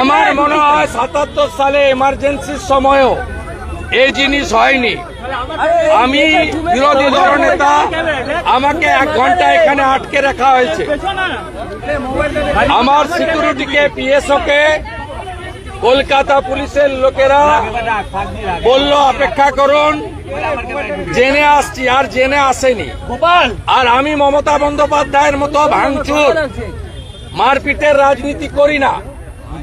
আমার মনে হয় সাতাত্তর সালে এমার্জেন্সির সময়ও এই জিনিস হয়নি। আমি বিরোধী দলনেতা আমাকে এক ঘণ্টা এখানে আটকে রাখা হয়েছে। আমার সিকিউরিটিকে পিএসও কে কলকাতা পুলিশের লোকেরা বলল অপেক্ষা করুন জেনে আসছি আর জেনে আসেনি। আর আমি মমতা বন্দ্যোপাধ্যায়ের মতো ভাঙচুর মারপিটের রাজনীতি করি না।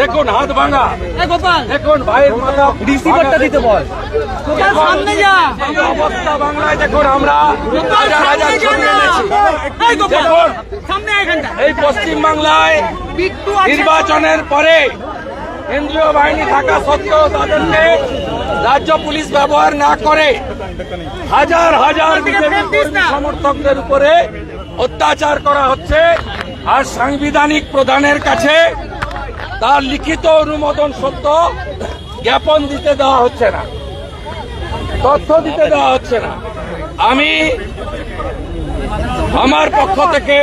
দেখুন হাত ভাঙা। গোপাল। দেখুন ভাইয়ের মাথা রিসিভারটা দিতে বল। গোপাল সামনে যা। অবস্থা বাংলায় দেখুন আমরা। হাজার হাজার এই গোপাল দেখুন সামনে এই পশ্চিম বাংলায় নির্বাচনের পরে কেন্দ্রীয় বাহিনী থাকা সত্ত্বেও তাদেরকে রাজ্য পুলিশ ব্যবহার না করে হাজার হাজার বিজেপি সমর্থকদের উপরে অত্যাচার করা হচ্ছে। আর সাংবিধানিক প্রধানের কাছে তার লিখিত অনুমোদন সত্য জ্ঞাপন দিতে দেওয়া হচ্ছে না। তথ্য দিতে দেওয়া হচ্ছে না। আমি আমার পক্ষ থেকে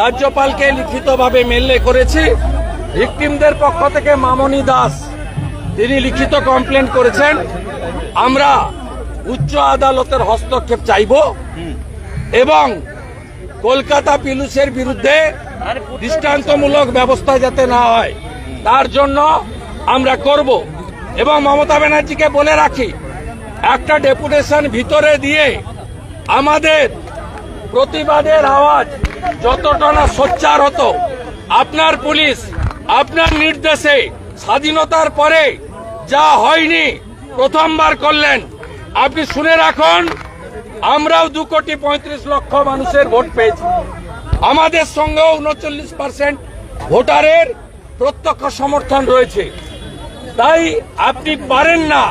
রাজ্যপালকে লিখিতভাবে মেলে করেছি। ভিকটিমদের পক্ষ থেকে মামনি দাস, তিনি লিখিত কমপ্লেন করেছেন। আমরা উচ্চ আদালতের হস্তক্ষেপ চাইব এবং কলকাতা পিলুসের বিরুদ্ধে দৃষ্টান্তমূলক ব্যবস্থা যাতে না হয়, তার জন্য আমরা করব। এবং মমতা ব্যানার্জিকে বলে রাখি, একটা ডেপুটেশন ভিতরে দিয়ে আমাদের প্রতিবাদের আওয়াজ যতটা না সোচ্চার হতো, আপনার পুলিশ, আপনার নির্দেশে স্বাধীনতার পরে যা হয়নি প্রথমবার করলেন, আপনি শুনে রাখুন, আমরাও দু কোটি পঁয়ত্রিশ লক্ষ মানুষের ভোট পেয়েছি। আমাদের সঙ্গেও উনচল্লিশ পার্সেন্ট ভোটারের প্রত্যক্ষ সমর্থন রয়েছে। তাই আপনি পারেন না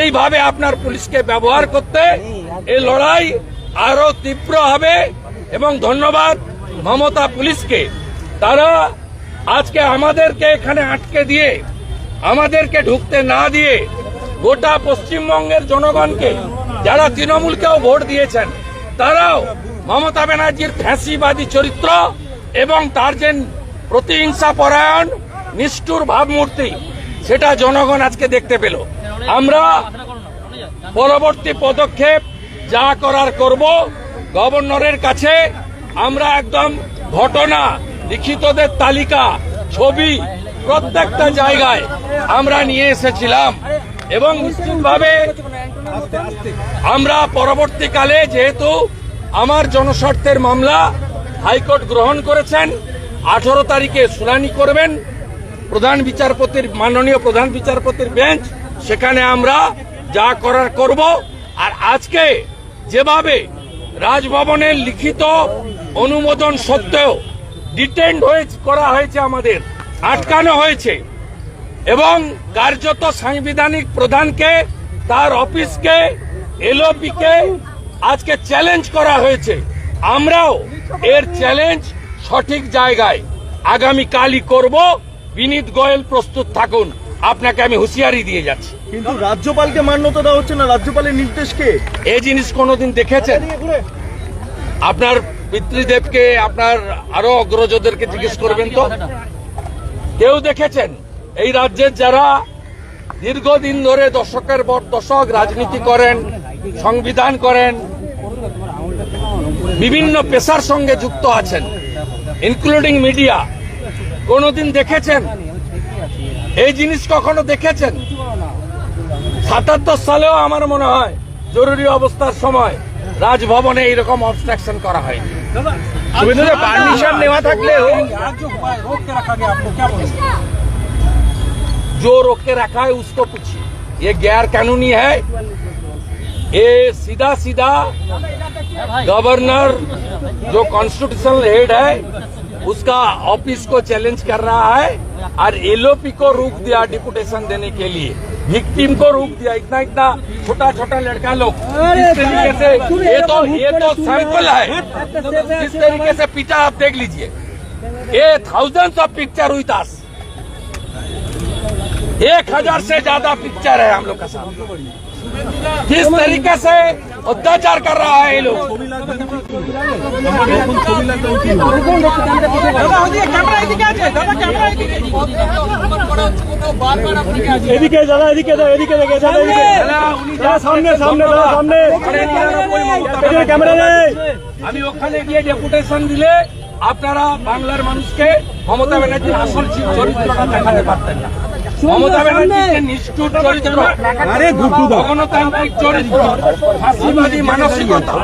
এইভাবে আপনার পুলিশকে ব্যবহার করতে। এই লড়াই আরও তীব্র হবে এবং ধন্যবাদ মমতা পুলিশকে। তারা আজকে আমাদেরকে এখানে আটকে দিয়ে, আমাদেরকে ঢুকতে না দিয়ে গোটা পশ্চিমবঙ্গের জনগণকে, যারা তৃণমূলকেও ভোট দিয়েছেন, তারাও মমতা ব্যানার্জির ফ্যাসিবাদী চরিত্র এবং তার যে প্রতিহিংসা পরায়ণ, নিষ্ঠুর ভাবমূর্তি, সেটা জনগণ আজকে দেখতে পেল। আমরা পরবর্তী পদক্ষেপ যা করার করব, গভর্নরের কাছে আমরা একদম ঘটনা, লিখিতদের তালিকা, ছবি প্রত্যেকটা জায়গায় আমরা নিয়ে এসেছিলাম এবং নিশ্চিতভাবে আমরা পরবর্তীকালে যেহেতু আমার জনস্বার্থের মামলা হাইকোর্ট গ্রহণ করেছেন। আঠারো তারিখে শুনানি করবেন। প্রধান বিচারপতির, মাননীয় প্রধান বিচারপতির বেঞ্চ, সেখানে আমরা যা করার করব। আর আজকে যেভাবে রাজভবনের লিখিত অনুমোদন সত্ত্বেও ডিটেন্ড হয়ে করা হয়েছে আমাদের, আটকানো হয়েছে, এবং কার্যত সাংবিধানিক প্রধানকে, তার অফিসকে এলওপি কে আজকে চ্যালেঞ্জ করা হয়েছে। আমরাও এর চ্যালেঞ্জ সঠিক জায়গায়। আগামী কালই করব। বিনীত গোয়েল প্রস্তুত থাকুন। আপনাকে আমি হুঁশিয়ারি দিয়ে যাচ্ছি। কিন্তু রাজ্যপালকে মান্যতা দেওয়া হচ্ছে না। রাজ্যপালের নির্দেশকে এই জিনিস কোনোদিন দেখেছেন? আপনার পিতৃদেবকে আপনার আরও অগ্রজদেরকে জিজ্ঞেস করবেন তো? কেউ দেখেছেন? এই রাজ্যের যারা দীর্ঘদিন ধরে দশকের পর দশক রাজনীতি করেন সংবিধান করেন বিভিন্ন পেশার সঙ্গে যুক্ত আছেন ইনক্লুডিং মিডিয়া কোনোদিন দেখেছেন এই জিনিস কখনো দেখেছেন সাতাত্তর সালেও আমার মনে হয় জরুরি অবস্থার সময় রাজভবনে এইরকম অবস্ট্রাকশন করা হয়নি পারমিশন নেওয়া থাকলেও जो रोक के रखा है उसको पूछिए ये गैर कानूनी है ये सीधा सीधा गवर्नर जो कॉन्स्टिट्यूशनल हेड है उसका ऑफ़िस को चैलेंज कर रहा है और एलओपी को रोक दिया डिपुटेशन देने के लिए। विक्टिम को रोक दिया। इतना इतना छोटा छोटा लड़का लोग। इस तरीके से ये तो ये तो सैंपल है। इस तरीके से पीछा आप देख लीजिए। ये थाउजेंड्स ऑफ़ पिक्चर हुई तास एक हज़ार से ज़्यादा पिक्चर है हम लोग का साथ किस तरीके से अत्याचार कर रहा है ये लोग দাদা ওদিকে ক্যামেরা এদিকে আছে দাদা ক্যামেরা এদিকে এদিকে দাদা এদিকে দাও এদিকে দেখে দাদা এদিকে দাদা সামনে সামনে দাদা সামনে এদিকে ক্যামেরা নেই আমি ওখানে গিয়ে ডেপুটেশন দিলে আপনারা বাংলার মানুষকে মমতা ব্যানার্জির আসল চরিত্রটা দেখাতে পারতেন না মমতা ব্যানার্জির নিষ্ঠুর চরিত্র আরে গুড্ডু দা গণতান্ত্রিক চরিত্র ফাঁসিবাদী মানসিকতা।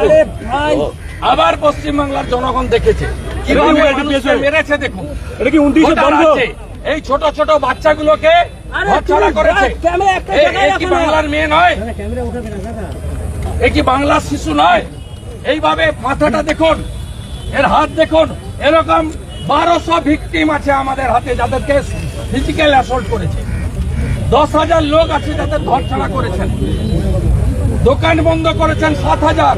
আবার পশ্চিমবাংলার জনগণ দেখেছে। কীভাবে মেরেছে দেখুন। এটা কি উনত্রিশে। এই ছোট ছোট বাচ্চাগুলোকে করেছে। কি বাংলার মেয়ে নয়? এ কি বাংলার শিশু নয়? এইভাবে মাথাটা দেখুন এর হাত দেখুন এরকম বারোশো ভিকটিম আছে আমাদের হাতে যাদেরকে ফিজিক্যাল অ্যাসল্ট করেছে। দশ হাজার লোক আছে যাদের ঘর ছাড়া করেছেন। দোকান বন্ধ করেছেন সাত হাজার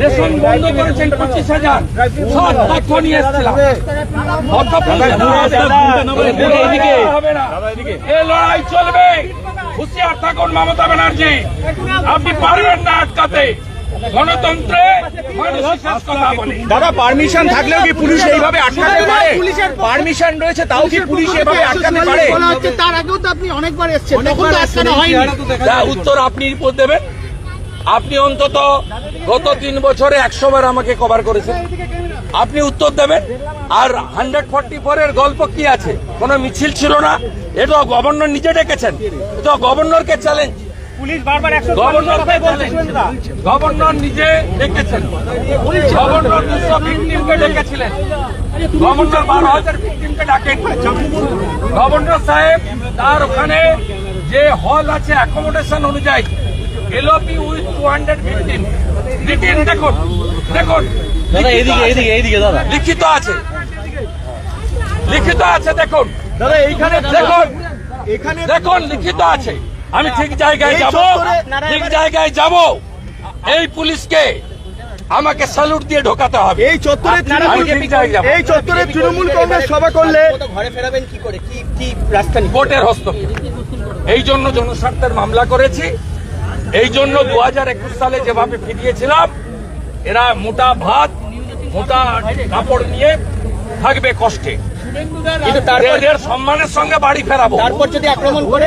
রেশন বন্ধ করেছেন পঁচিশ হাজার সব তথ্য নিয়ে এ লড়াই চলবে। হুঁশিয়ার থাকুন মমতা ব্যানার্জি। আপনি পারবেন না আটকাতে। গণতন্ত্রে মানুষ শেষ কথা বলে। দাদা পারমিশন থাকলেও কি পুলিশ এইভাবে আটকাতে পারে? পারমিশন রয়েছে তাও কি পুলিশ এভাবে আটকাতে পারে? তার আগেও তো আপনি অনেকবার এসেছেন তখন আটকানো হয়নি। উত্তর আপনি রিপোর্ট দেবেন? আপনি অন্তত গত তিন বছরে একশো বার আমাকে কভার করেছেন। আপনি উত্তর দেবেন? আর হান্ড্রেড ফর্টি ফোর এর গল্প কি আছে? কোনো মিছিল ছিল না? এটা গভর্নর নিজে ডেকেছেন। এটা গভর্নরকে চ্যালেঞ্জ গভর্নর নিজে ডেকেছেন। গভর্নর দুশো ভিকটিমকে ডেকেছিলেন। গভর্নর বারো হাজার ভিকটিমকে ডাকেন গভর্নর সাহেব তার ওখানে যে হল আছে অ্যাকোমোডেশন অনুযায়ী LOP with two hundred victim written দেখুন দেখুন। দাদা এদিকে এদিকে এদিকে দাদা। লিখিত আছে। লিখিত আছে দেখুন। দাদা এইখানে দেখুন। এখানে দেখুন লিখিত আছে। আমি ঠিক জায়গায় যাব। ঠিক জায়গায় যাব। এই পুলিশকে আমাকে স্যালুট দিয়ে ঢোকাতে হবে। এই চত্বরে আমি তৃণমূল ঠিক জায়গায় যাব। এই চত্বরে তৃণমূল কংগ্রেস সভা করলে ঘরে ফেরাবেন কি করে? কি কি রাস্তা কোর্টের হস্তক্ষেপ। এই জন্য জনস্বার্থের মামলা করেছি। এই জন্য দু হাজার একুশ সালে যেভাবে ফিরিয়েছিলাম এরা মোটা ভাত মোটা কাপড় নিয়ে থাকবে কষ্টে। কিন্তু তারপর সম্মানের সঙ্গে বাড়ি ফেরাবো। তারপর যদি আক্রমণ করে